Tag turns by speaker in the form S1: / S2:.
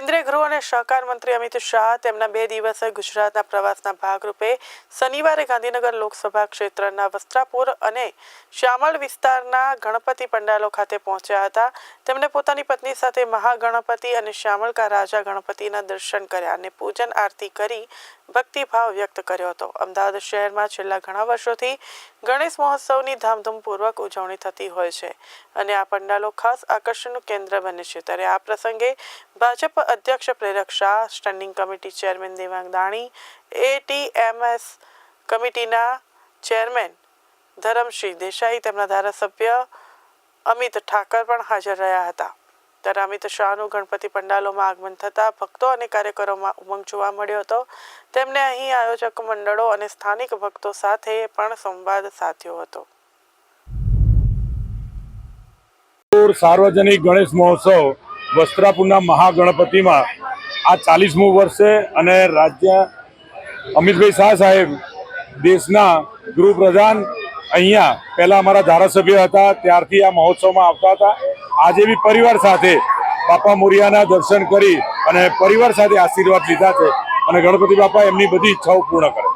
S1: કેન્દ્રીય ગૃહ અને સહકાર મંત્રી અમિત શાહ તેમના બે દિવસીય ગુજરાતના પ્રવાસના ભાગરૂપે શનિવારે ગાંધીનગર લોકસભા ક્ષેત્રના વસ્ત્રાપુર અને શ્યામળ વિસ્તારના ગણપતિ પંડાલો ખાતે પહોંચ્યા હતા. તેમણે પોતાની પત્ની સાથે મહાગણપતિ અને શ્યામળકા રાજા ગણપતિના દર્શન કર્યા અને પૂજન આરતી કરી ભક્તિભાવ વ્યક્ત કર્યો હતો. અમદાવાદ શહેરમાં છેલ્લા ઘણા વર્ષોથી ગણેશ મહોત્સવની ધામધૂમપૂર્વક ઉજવણી થતી હોય છે અને આ પંડાલો ખાસ આકર્ષણનું કેન્દ્ર બને છે. ત્યારે આ પ્રસંગે ભાજપ અધ્યક્ષ Prerak Shah, standing committee chairman Devang Dani, ATMS કમિટીના ચેરમેન ધરમસિંહ દેસાઈ, તેમના ધારાસભ્ય અમિત ઠાકર પણ હાજર રહ્યા હતા. ત્યારે અમિત શાહનું ગણપતિ પંડાલોમાં આગમન થતાં ભક્તો અને કાર્યકરોમાં ઉમંગ જોવા મળ્યો હતો. તેમણે અહીં આયોજક મંડળો અને સ્થાનિક ભક્તો સાથે પણ સંવાદ સાધ્યો હતો.
S2: સાર્વજનિક ગણેશ મહોત્સવ વસ્ત્રાપુરના મહાગણપતિમાં આ ચાલીસમું વર્ષે અને રાજ્ય અમિતભાઈ શાહ સાહેબ દેશના ગૃહપ્રધાન અહીંયા પહેલા અમારા ધારાસભ્ય હતા, ત્યારથી આ મહોત્સવમાં આવતા હતા. આજે બી પરિવાર સાથે બાપા મોરિયાના દર્શન કરી અને પરિવાર સાથે આશીર્વાદ લીધા છે અને ગણપતિ બાપા એમની બધી ઈચ્છાઓ પૂર્ણ કરે